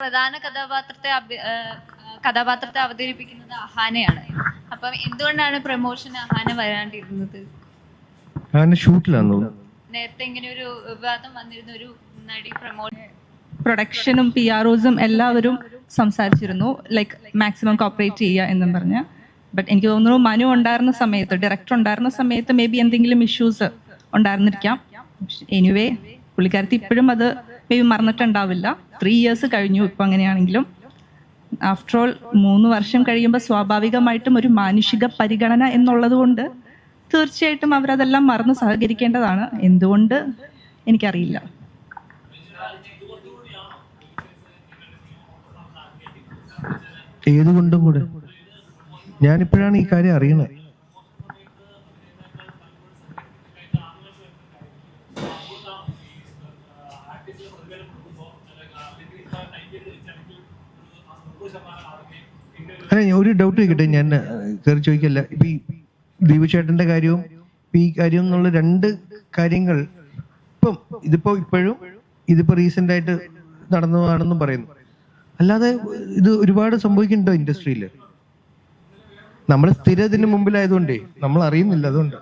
പ്രധാന കഥാപാത്രത്തെ കഥാപാത്രത്തെ അവതരിപ്പിക്കുന്നത് അഹാനയാണ്. അപ്പം എന്തുകൊണ്ടാണ് പ്രൊമോഷൻ അഹാന വരാണ്ടിരുന്നത്? നേരത്തെ ഇങ്ങനെ ഒരു വിവാദം വന്നിരുന്ന ഒരു നടി പ്രൊമോഷൻ പ്രൊഡക്ഷനും പി ആർഒസും എല്ലാവരും സംസാരിച്ചിരുന്നു. ലൈക്ക് മാക്സിമം കോപ്പറേറ്റ് ചെയ്യുക എന്നും പറഞ്ഞ. ബട്ട് എനിക്ക് തോന്നുന്നു മനു ഉണ്ടായിരുന്ന സമയത്ത് ഡയറക്ടർ ഉണ്ടായിരുന്ന സമയത്ത് മേ ബി എന്തെങ്കിലും ഇഷ്യൂസ് ഉണ്ടായിരുന്നിരിക്കാം. എനിവേ പുള്ളിക്കാരത്തി ഇപ്പോഴും അത് മേ ബി മറന്നിട്ടുണ്ടാവില്ല. ത്രീ ഇയേഴ്സ് കഴിഞ്ഞു ഇപ്പം അങ്ങനെയാണെങ്കിലും. ആഫ്റ്റർ ഓൾ മൂന്ന് വർഷം കഴിയുമ്പോൾ സ്വാഭാവികമായിട്ടും ഒരു മാനുഷിക പരിഗണന എന്നുള്ളത് കൊണ്ട് തീർച്ചയായിട്ടും അവരതെല്ലാം മറന്ന് സഹകരിക്കേണ്ടതാണ്. എന്തുകൊണ്ട്? എനിക്കറിയില്ല. ഏതുകൊണ്ടും കൂടെ? ഞാനിപ്പോഴാണ് ഈ കാര്യം അറിയണത് അല്ല ഒരു ഡൗട്ട് ചോദിക്കട്ടെ? ഞാൻ കയറി ചോദിക്കല്ല. ഇപ്പൊ ഈ ദീപുചേട്ടന്റെ കാര്യവും ഈ കാര്യം എന്നുള്ള രണ്ട് കാര്യങ്ങൾ ഇപ്പം ഇതിപ്പോ ഇപ്പോഴും ഇതിപ്പോ റീസെന്റ് ആയിട്ട് നടന്നതാണെന്നും പറയുന്നു. അല്ലാതെ ഇത് ഒരുപാട് സംഭവിക്കുന്നുണ്ടോ ഇൻഡസ്ട്രിയിൽ നമ്മൾ സ്ഥിര ഇതിന് മുമ്പിലായതുകൊണ്ടേ നമ്മൾ അറിയുന്നില്ല അതുകൊണ്ട്.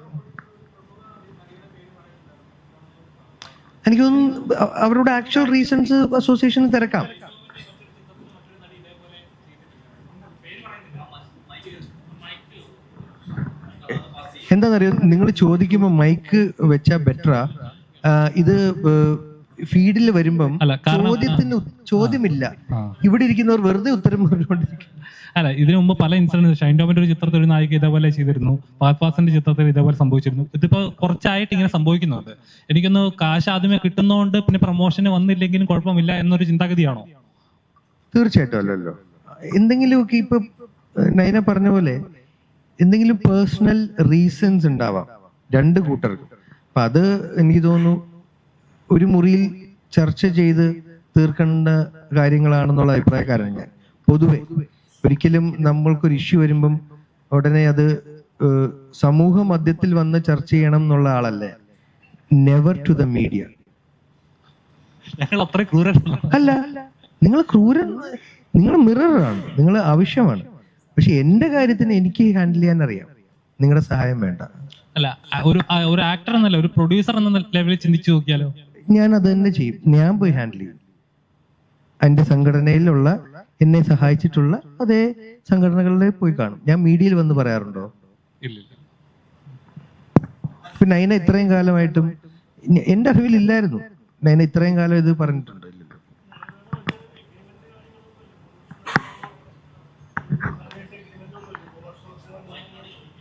എനിക്ക് അവരുടെ ആക്ച്വൽ റീസൺസ് അസോസിയേഷന് തിരക്കാം. എന്താണെന്നറിയോ നിങ്ങൾ ചോദിക്കുമ്പോൾ മൈക്ക് വെച്ചാ ബെറ്ററാ ഇത് ഫീഡിൽ വരുമ്പം അല്ല, ചോദ്യത്തിന് ചോദ്യമില്ല. ഇവിടെ ഇരിക്കുന്നവർ വെറുതെ ഉത്തരം പറഞ്ഞുകൊണ്ടിരിക്കും. അല്ല ഇതിനു മുമ്പ് പല ഇൻസിഡൻസ് ഷൈൻ ടോമിന്റെ ഒരു ചിത്രത്തിൽ ഒരു നായിക ഇതേപോലെ ചെയ്തിരുന്നു. ഫാസ്റ്റ് ചിത്രത്തിൽ ഇതേപോലെ സംഭവിച്ചിരുന്നു. ഇതിപ്പോ കുറച്ചായിട്ട് ഇങ്ങനെ സംഭവിക്കുന്നുണ്ട്. എനിക്കൊന്ന് കാശ് ആദ്യമേ കിട്ടുന്നതുകൊണ്ട് പിന്നെ പ്രൊമോഷന് വന്നില്ലെങ്കിലും കുഴപ്പമില്ല എന്നൊരു ചിന്താഗതിയാണോ? തീർച്ചയായിട്ടും അല്ലല്ലോ. എന്തെങ്കിലുമൊക്കെ ഇപ്പൊ നൈന നയന പറഞ്ഞ പോലെ എന്തെങ്കിലും പേഴ്സണൽ റീസൺസ് ഉണ്ടാവാം. രണ്ട് കൂട്ടർക്കും. അപ്പൊ അത് എനിക്ക് തോന്നുന്നു ഒരു മുറിയിൽ ചർച്ച ചെയ്ത് തീർക്കേണ്ട കാര്യങ്ങളാണെന്നുള്ള അഭിപ്രായക്കാരാണ് ഞാൻ. പൊതുവെ ഒരിക്കലും നമ്മൾക്കൊരു ഇഷ്യൂ വരുമ്പം ഉടനെ അത് സമൂഹ മധ്യത്തിൽ വന്ന് ചർച്ച ചെയ്യണം എന്നുള്ള ആളല്ലേ. നെവർ ടു ദ മീഡിയ അല്ല നിങ്ങൾ ക്രൂരൻ നിങ്ങൾ മിററാണ് നിങ്ങൾ ആവശ്യമാണ്. പക്ഷെ എന്റെ കാര്യത്തിന് എനിക്ക് ഹാൻഡിൽ ചെയ്യാൻ അറിയാം നിങ്ങളുടെ സഹായം വേണ്ട. അല്ല ഒരു ഒരു ആക്ടർ എന്നല്ല ഒരു പ്രൊഡ്യൂസർ എന്ന ലെവലിൽ ചിന്തിച്ചു നോക്കിയാലോ? ഞാൻ അത് തന്നെ ചെയ്യും. ഞാൻ പോയി ഹാൻഡിൽ ചെയ്യും. എന്റെ സംഘടനയിലുള്ള എന്നെ സഹായിച്ചിട്ടുള്ള അതേ സംഘടനകളിൽ പോയി കാണും. ഞാൻ മീഡിയയിൽ വന്ന് പറയാറുണ്ടോ? പിന്നെ നൈന ഇത്രയും കാലമായിട്ടും എന്റെ അറിവിൽ ഇല്ലായിരുന്നു. നൈന ഇത്രയും കാലം ഇത് പറഞ്ഞിട്ടുണ്ടോ ഇല്ലല്ലോ ഇവിടെ മൈക്ക് മൈക്ക്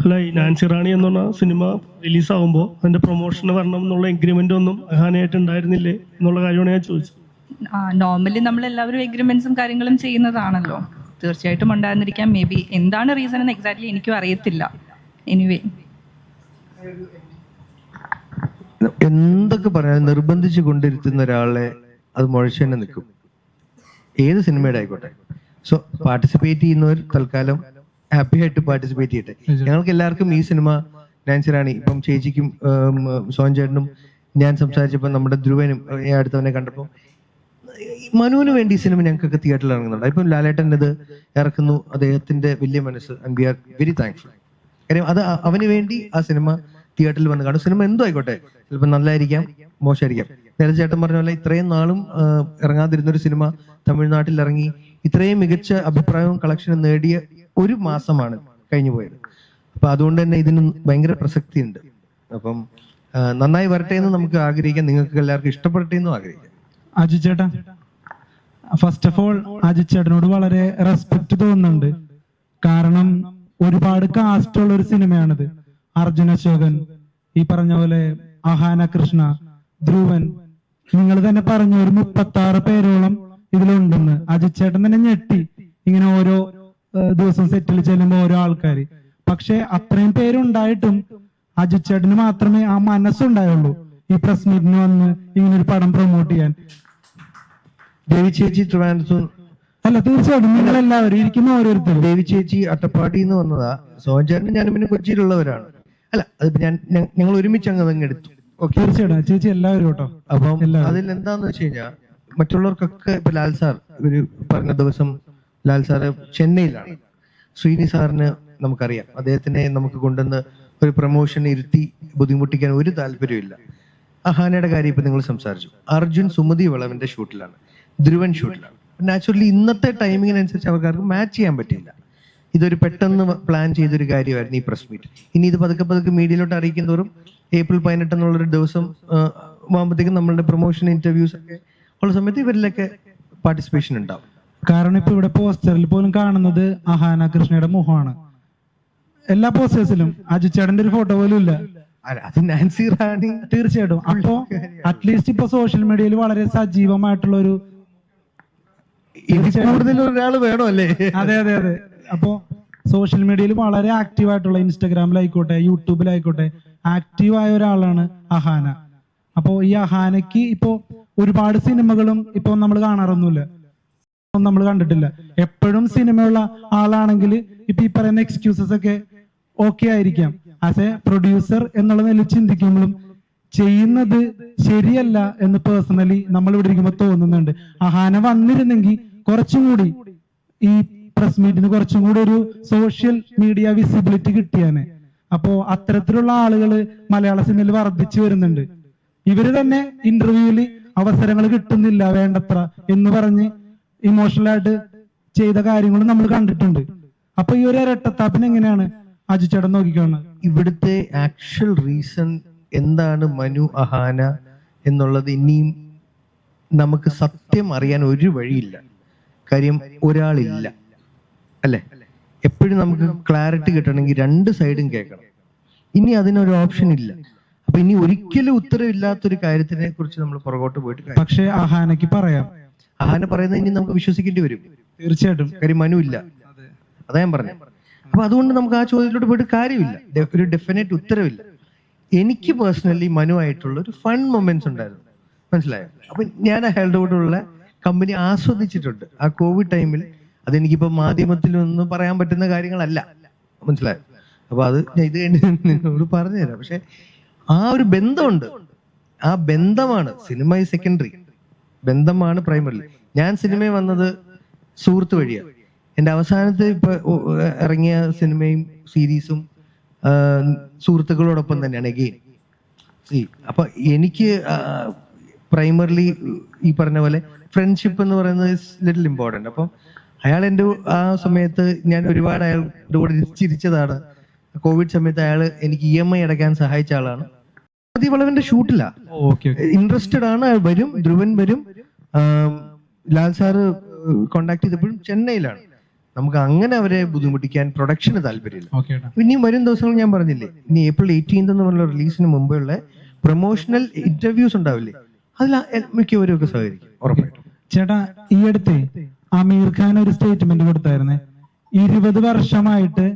അല്ല ഈ നാൻസി റാണി എന്ന് പറഞ്ഞ സിനിമ റിലീസാവുമ്പോൾ അതിന്റെ പ്രൊമോഷന് വരണം എന്നുള്ള എഗ്രിമെന്റ് ഒന്നും അഹാനായിട്ട് ഉണ്ടായിരുന്നില്ലേ എന്നുള്ള കാര്യമാണ് ഞാൻ ചോദിച്ചത്. നോർമലി നമ്മൾ എല്ലാവരും എഗ്രിമെന്റ്സും കാര്യങ്ങളും ചെയ്യുന്നതാണല്ലോ. തീർച്ചയായിട്ടും ഉണ്ടായിരുന്നിരിക്കാം. മേ ബി എന്താണ് റീസൺ എന്ന് എക്സാക്ട്ലി എനിക്കും അറിയത്തില്ല. എനിവേ എന്തൊക്കെ പറയാൻ നിർബന്ധിച്ചു കൊണ്ടിരുത്തുന്ന ഒരാളെ അത് മുഴച്ചു തന്നെ നിൽക്കും. ഏത് സിനിമയുടെ ആയിക്കോട്ടെ. സോ പാർട്ടിസിപ്പേറ്റ് ചെയ്യുന്നവർ തൽക്കാലം. ഹാപ്പി ആയിട്ട് പാർട്ടിസിപ്പേറ്റ് ചെയ്യട്ടെ. ഞങ്ങൾക്ക് എല്ലാവർക്കും ഈ സിനിമ നാൻസി റാണി ഇപ്പം ചേച്ചിക്കും സോൻ ചേട്ടനും ഞാൻ സംസാരിച്ചപ്പോൾ നമ്മുടെ ധ്രുവനും അടുത്തവനെ കണ്ടപ്പോൾ മനുവിന് വേണ്ടി ഈ സിനിമ ഞങ്ങൾക്കൊക്കെ തിയേറ്ററിൽ ഇറങ്ങുന്നുണ്ട്. ഇപ്പം ലാലേട്ടൻ ഇത് ഇറക്കുന്നു. അദ്ദേഹത്തിന്റെ വലിയ മനസ്സ് and we are very thankful കാര്യം അത് അവന് വേണ്ടി ആ സിനിമ തിയേറ്ററിൽ വന്ന് കാണും. സിനിമ എന്തോ ആയിക്കോട്ടെ. ചിലപ്പോൾ നല്ലതായിരിക്കാം മോശമായിരിക്കാം. നേരത്തെ ചേട്ടൻ പറഞ്ഞ പോലെ ഇത്രയും നാളും ഇറങ്ങാതിരുന്ന ഒരു സിനിമ തമിഴ്നാട്ടിൽ ഇറങ്ങി ഇത്രയും മികച്ച അഭിപ്രായവും കളക്ഷനും നേടിയ ഒരു മാസമാണ് കഴിഞ്ഞു പോയത്. അപ്പൊ അതുകൊണ്ട് തന്നെ ഇതിന് ഭയങ്കര പ്രസക്തിയുണ്ട്. അപ്പം നന്നായി വരട്ടെ എന്ന് നമുക്ക് ആഗ്രഹിക്കാം. നിങ്ങൾക്ക് എല്ലാവർക്കും ഇഷ്ടപ്പെടട്ടെ എന്നും ആഗ്രഹിക്കാം. അജു ചേട്ടാ ഫസ്റ്റ് ഓഫ് ഓൾ അജു ചേട്ടനോട് വളരെ റെസ്പെക്ട് തോന്നുന്നുണ്ട്. കാരണം ഒരുപാട് കാസ്റ്റ് ഉള്ള ഒരു സിനിമയാണിത്. അർജുന അശോകൻ ഈ പറഞ്ഞ പോലെ അഹാന കൃഷ്ണ ധ്രുവൻ നിങ്ങൾ തന്നെ പറഞ്ഞു ഒരു മുപ്പത്തി ആറ് പേരോളം ഇതിലുണ്ടെന്ന് അജിച്ചേട്ടൻ ചേട്ടൻ തന്നെ ഞെട്ടി. ഇങ്ങനെ ഓരോ ദിവസം സെറ്റിൽ ചെല്ലുമ്പോ ഓരോ ആൾക്കാർ പക്ഷെ അത്രയും പേരുണ്ടായിട്ടും അജിച്ചേട്ടന് ചേട്ടന് മാത്രമേ ആ മനസ്സുണ്ടായുള്ളൂ. ഈ പ്രസ് മീറ്റിന് വന്ന് ഇങ്ങനെ ഒരു പടം പ്രൊമോട്ട് ചെയ്യാൻ. ദേവി ചേച്ചി ട്രിവാൻഡ്രത്തും അല്ല തീർച്ചയായിട്ടും നിങ്ങൾ എല്ലാവരും ഇരിക്കുന്ന ഓരോരുത്തരും. ദേവി ചേച്ചി അട്ടപ്പാടിയിൽ നിന്ന് വന്നതാ ചേട്ടൻ ഞാനും പിന്നെ കൊച്ചിയിലുള്ളവരാണ്. അല്ല അത് ഞാൻ ഞങ്ങൾ ഒരുമിച്ച് അങ്ങ് എടുത്തു. തീർച്ചയായിട്ടും. ചേച്ചി എല്ലാവരും കേട്ടോ. അപ്പം അതിൽ എന്താന്ന് വെച്ച് കഴിഞ്ഞാൽ മറ്റുള്ളവർക്കൊക്കെ ഇപ്പൊ ലാൽ സാർ ഒരു പറഞ്ഞ ദിവസം ലാൽ സാറ് ചെന്നൈയിലാണ്. ശ്രീനി സാറിന് നമുക്കറിയാം. അദ്ദേഹത്തിനെ നമുക്ക് കൊണ്ടുവന്ന് ഒരു പ്രൊമോഷൻ ഇരുത്തി ബുദ്ധിമുട്ടിക്കാൻ ഒരു താല്പര്യമില്ല അഹാനയുടെ കാര്യം ഇപ്പൊ നിങ്ങൾ സംസാരിച്ചു. അർജുൻ സുമതി വളവന്റെ ഷൂട്ടിലാണ്. ധ്രുവൻ ഷൂട്ടിലാണ്. നാച്ചുറലി ഇന്നത്തെ ടൈമിങ്ങിനനുസരിച്ച് ആൾക്കാർക്ക് മാച്ച് ചെയ്യാൻ പറ്റില്ല ഇതൊരു പെട്ടെന്ന് പ്ലാൻ ചെയ്തൊരു കാര്യമായിരുന്നു ഈ പ്രസ് മീറ്റ് ഇനി ഇത് പതുക്കെ പതുക്കെ മീഡിയയിലോട്ട് അറിയിക്കുന്നതോറും ഏപ്രിൽ പതിനെട്ട് എന്നുള്ളൊരു ദിവസം ആകുമ്പോഴത്തേക്കും നമ്മളുടെ പ്രൊമോഷൻ ഇന്റർവ്യൂസ് ഒക്കെ ഉള്ള സമയത്ത് ഇവരിലൊക്കെ പാർട്ടിസിപ്പേഷൻ ഉണ്ടാവും. കാരണം ഇപ്പൊ ഇവിടെ പോസ്റ്ററിൽ പോലും കാണുന്നത് അഹാന കൃഷ്ണയുടെ മുഖമാണ്. എല്ലാ പോസ്റ്റേഴ്സിലും അജിച്ചേടന്റെ ഒരു ഫോട്ടോ പോലും ഇല്ല. അത് നാൻസി റാണി. തീർച്ചയായിട്ടും. അപ്പോ അറ്റ്ലീസ്റ്റ് ഇപ്പൊ സോഷ്യൽ മീഡിയയിൽ വളരെ സജീവമായിട്ടുള്ള ഒരു കൂടുതൽ ഒരാൾ വേണോ അല്ലേ അതെ അതെ അതെ. അപ്പോ സോഷ്യൽ മീഡിയയിൽ വളരെ ആക്റ്റീവ് ആയിട്ടുള്ള ഇൻസ്റ്റാഗ്രാമിലായിക്കോട്ടെ യൂട്യൂബിലായിക്കോട്ടെ ആക്റ്റീവ് ആയ ഒരാളാണ് അഹാന. അപ്പോ ഈ അഹാനയ്ക്ക് ഇപ്പോ ഒരുപാട് സിനിമകളും ഇപ്പൊ നമ്മൾ കാണാറൊന്നുമില്ല. നമ്മൾ കണ്ടിട്ടില്ല. എപ്പോഴും സിനിമയുള്ള ആളാണെങ്കിൽ ഇപ്പൊ ഈ പറയുന്ന എക്സ്ക്യൂസസ് ഒക്കെ ഓക്കെ ആയിരിക്കാം. ആസ് എ പ്രൊഡ്യൂസർ എന്നുള്ള നില ചിന്തിക്കുമ്പോഴും ചെയ്യുന്നത് ശരിയല്ല എന്ന് പേഴ്സണലി നമ്മൾ ഇവിടെ ഇരിക്കുമ്പോൾ തോന്നുന്നുണ്ട്. അഹാന വന്നിരുന്നെങ്കിൽ കുറച്ചും കൂടി ഈ പ്രസ് മീറ്റിന് കുറച്ചും കൂടി ഒരു സോഷ്യൽ മീഡിയ വിസിബിലിറ്റി കിട്ടിയാണ് അപ്പോ അത്തരത്തിലുള്ള ആളുകൾ മലയാള സിനിമയിൽ വർദ്ധിച്ചു വരുന്നുണ്ട്. ഇവർ തന്നെ ഇന്റർവ്യൂവിൽ അവസരങ്ങൾ കിട്ടുന്നില്ല വേണ്ടത്ര എന്ന് പറഞ്ഞ് ഇമോഷണൽ ആയിട്ട് ചെയ്ത കാര്യങ്ങൾ നമ്മൾ കണ്ടിട്ടുണ്ട്. അപ്പൊ ഈ ഒരു ഇരട്ടത്താപ്പിന് എങ്ങനെയാണ് അജു ചേട്ടൻ നോക്കിക്കാണുന്നത്? ഇവിടുത്തെ ആക്ച്വൽ റീസൺ എന്താണ് മനു അഹാന എന്നുള്ളത് ഇനിയും നമുക്ക് സത്യം അറിയാൻ ഒരു വഴിയില്ല. കാര്യം ഒരാളില്ല. അല്ലെ? എപ്പോഴും നമുക്ക് ക്ലാരിറ്റി കിട്ടണമെങ്കിൽ രണ്ട് സൈഡും കേൾക്കണം. ഇനി അതിനൊരു ഓപ്ഷൻ ഇല്ല. അപ്പൊ ഇനി ഒരിക്കലും ഉത്തരവില്ലാത്തൊരു കാര്യത്തിനെ കുറിച്ച് നമ്മൾ പുറകോട്ട് പോയിട്ട് പക്ഷേ അഹാനയ്ക്ക് പറയാം. ആഹാന പറയുന്നത് ഇനി നമുക്ക് വിശ്വസിക്കേണ്ടി വരും. തീർച്ചയായിട്ടും. കാര്യം മനു ഇല്ല. അതാ. ഞാൻ പറഞ്ഞു. അപ്പൊ അതുകൊണ്ട് നമുക്ക് ആ ചോദ്യത്തിലോട്ട് പോയിട്ട് കാര്യമില്ല. ഒരു ഡെഫിനറ്റ് ഉത്തരവില്ല. എനിക്ക് പേഴ്സണലി മനു ആയിട്ടുള്ള ഒരു ഫൺ മൊമെന്റ്സ് ഉണ്ടായിരുന്നു. മനസ്സിലായോ? അപ്പൊ ഞാൻ അയാളുടെ കൂടെയുള്ള കമ്പനി ആസ്വദിച്ചിട്ടുണ്ട്. ആ കോവിഡ് ടൈമിൽ അതെനിക്കിപ്പോ മാധ്യമത്തിലൊന്നും പറയാൻ പറ്റുന്ന കാര്യങ്ങളല്ല. മനസ്സിലായോ? അപ്പൊ അത് ഞാൻ ഇത് കഴിഞ്ഞ് നിന്നോട് പറഞ്ഞുതരാം. പക്ഷെ ആ ഒരു ബന്ധമുണ്ട്. ആ ബന്ധമാണ്. സിനിമ ഈ സെക്കൻഡറി ബന്ധമാണ് പ്രൈമറി ഞാൻ സിനിമയിൽ വന്നത് സുഹൃത്ത് വഴിയാണ്. എന്റെ അവസാനത്തെ ഇപ്പൊ ഇറങ്ങിയ സിനിമയും സീരീസും സുഹൃത്തുക്കളോടൊപ്പം തന്നെയാണ് എഗെയിൻ അപ്പൊ എനിക്ക് പ്രൈമറിലി ഈ പറഞ്ഞ പോലെ ഫ്രണ്ട്ഷിപ്പ് എന്ന് പറയുന്നത് ലിറ്റിൽ ഇമ്പോർട്ടന്റ് അപ്പം അയാൾ എന്റെ ആ സമയത്ത് ഞാൻ ഒരുപാട് അയാളുടെ കൂടെ ചിരിച്ചതാണ് കോവിഡ് സമയത്ത് അയാൾ എനിക്ക് ഇ എം ഐ അടയ്ക്കാൻ സഹായിച്ച ആളാണ്. ഈ വളവന്റെ ഷൂട്ടില്ല ഇൻട്രസ്റ്റഡ് ആണ് വരും ധ്രുവൻ വരും. ലാൽ സാറ് കോണ്ടാക്ട് ചെയ്തപ്പോഴും ചെന്നൈയിലാണ്. നമുക്ക് അങ്ങനെ അവരെ ബുദ്ധിമുട്ടിക്കാൻ പ്രൊഡക്ഷന് താല്പര്യമില്ല. ഇനി ഇനിയും വരും ദിവസങ്ങൾ ഞാൻ പറഞ്ഞില്ലേ ഇനി ഏപ്രിൽ എയ്റ്റീൻത് എന്ന് പറഞ്ഞ റിലീസിന് മുമ്പുള്ള പ്രൊമോഷണൽ ഇന്റർവ്യൂസ് ഉണ്ടാവില്ലേ? അതിൽ മിക്കവരും ഒക്കെ സഹകരിക്കും ഉറപ്പായിട്ടും. ചേട്ടാ ഈ അടുത്ത് അമീർ ഖാൻ ഒരു സ്റ്റേറ്റ്മെന്റ് കൊടുത്തായിരുന്നേ. ഇരുപത് വർഷമായിട്ട്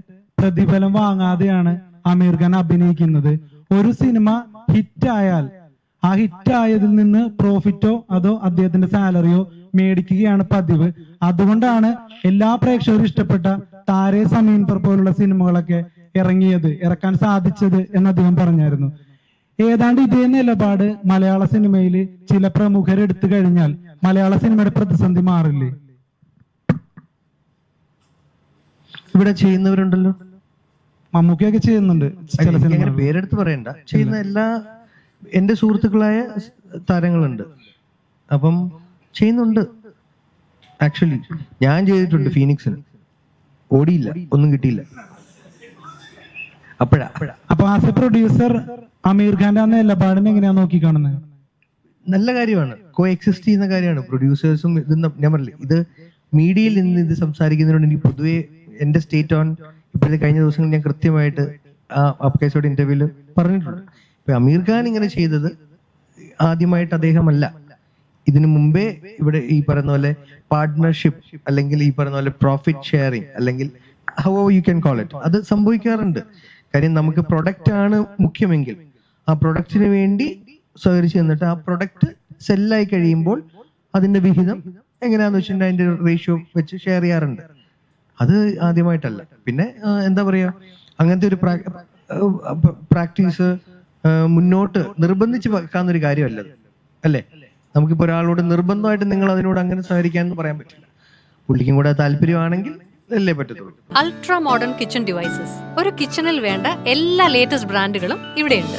പ്രതിഫലം വാങ്ങാതെയാണ് അമീർ ഖാൻ അഭിനയിക്കുന്നത്. ഒരു സിനിമ ഹിറ്റ് ആയാൽ ആ ഹിറ്റ് ആയതിൽ നിന്ന് പ്രോഫിറ്റോ അതോ അദ്ദേഹത്തിന്റെ സാലറിയോ മേടിക്കുകയാണ് പതിവ്. അതുകൊണ്ടാണ് എല്ലാ പ്രേക്ഷകരും ഇഷ്ടപ്പെട്ട താരേ സമീൻ പർ പോലുള്ള സിനിമകളൊക്കെ ഇറങ്ങിയത് ഇറക്കാൻ സാധിച്ചത് എന്ന് അദ്ദേഹം പറഞ്ഞായിരുന്നു. ഏതാണ്ട് ഇതേ നിലപാട് മലയാള സിനിമയിൽ ചില പ്രമുഖർ എടുത്തു കഴിഞ്ഞാൽ മലയാള സിനിമയുടെ പ്രതിസന്ധി മാറില്ലേ? ഇവിടെ ചെയ്യുന്നവരുണ്ടല്ലോ. മമ്മൂക്കയൊക്കെ ചെയ്യുന്നുണ്ട് ചില അങ്ങനെ പേരെടുത്ത് പറയണ്ട. ചെയ്യുന്ന എല്ലാ എന്റെ സുഹൃത്തുക്കളായ താരങ്ങളുണ്ട്. അപ്പം ചെയ്യുന്നുണ്ട്. ആക്ച്വലി ഞാൻ ചെയ്തിട്ടുണ്ട് ഫീനിക്സിന്. ഓടിയില്ല ഒന്നും കിട്ടിയില്ല. അപ്പോഴാ. അപ്പോഴാ അപ്പൊ ആസ് എ പ്രൊഡ്യൂസർ അമീർ ഖാന്റെ ആ നിലപാടിനെ എങ്ങനെയാ നോക്കി കാണുന്നത്? നല്ല കാര്യമാണ്. കോ എക്സിസ്റ്റ് ചെയ്യുന്ന കാര്യമാണ്. പ്രൊഡ്യൂസേഴ്സും ഇത് ഞാൻ പറഞ്ഞില്ലേ ഇത് മീഡിയയിൽ നിന്ന് ഇത് സംസാരിക്കുന്നതിനോട് എനിക്ക് പൊതുവെ എന്റെ സ്റ്റേറ്റ് ഓൺ ഇപ്പോഴത്തെ കഴിഞ്ഞ ദിവസങ്ങളിൽ ഞാൻ കൃത്യമായിട്ട് ആ അപ്കേസോട് ഇന്റർവ്യൂൽ പറഞ്ഞിട്ടുണ്ട്. ഇപ്പൊ അമീർ ഖാൻ ഇങ്ങനെ ചെയ്തത് ആദ്യമായിട്ട് അദ്ദേഹമല്ല. ഇതിനു മുമ്പേ ഇവിടെ ഈ പറയുന്ന പോലെ പാർട്ട്ണർഷിപ്പ് അല്ലെങ്കിൽ ഈ പറയുന്ന പോലെ പ്രോഫിറ്റ് ഷെയറിങ് അല്ലെങ്കിൽ how you can call it അത് സംഭവിക്കാറുണ്ട്. കാര്യം നമുക്ക് പ്രൊഡക്റ്റ് ആണ് മുഖ്യമെങ്കിൽ ആ പ്രൊഡക്റ്റിന് വേണ്ടി സ്വീകരിച്ചു തന്നിട്ട് ആ പ്രൊഡക്റ്റ് സെല്ലായി കഴിയുമ്പോൾ അതിന്റെ വിഹിതം എങ്ങനെയാന്ന് വെച്ചിട്ടുണ്ടെങ്കിൽ അതിന്റെ റേഷ്യോ വെച്ച് ഷെയർ ചെയ്യാറുണ്ട്. അത് ആദ്യമായിട്ടല്ല. പിന്നെ എന്താ പറയാ? അങ്ങനത്തെ ഒരു പ്രാക്ടീസ് മുന്നോട്ട് നിർബന്ധിച്ച് വെക്കാവുന്ന ഒരു കാര്യമല്ല. അല്ലേ? നമുക്കിപ്പോൾ ഒരാളോട് നിർബന്ധമായിട്ട് നിങ്ങൾ അതിനോട് അങ്ങനെ സഹകരിക്കാൻ പറയാൻ പറ്റില്ല. പുള്ളിക്കും കൂടെ താല്പര്യമാണെങ്കിൽ അല്ലേ അൾട്രാ മോഡേൺ കിച്ചൺ ഡിവൈസസ്. ഒരു കിച്ചണിൽ വേണ്ട എല്ലാ ലേറ്റസ്റ്റ് ബ്രാൻഡുകളും ഇവിടെയുണ്ട്.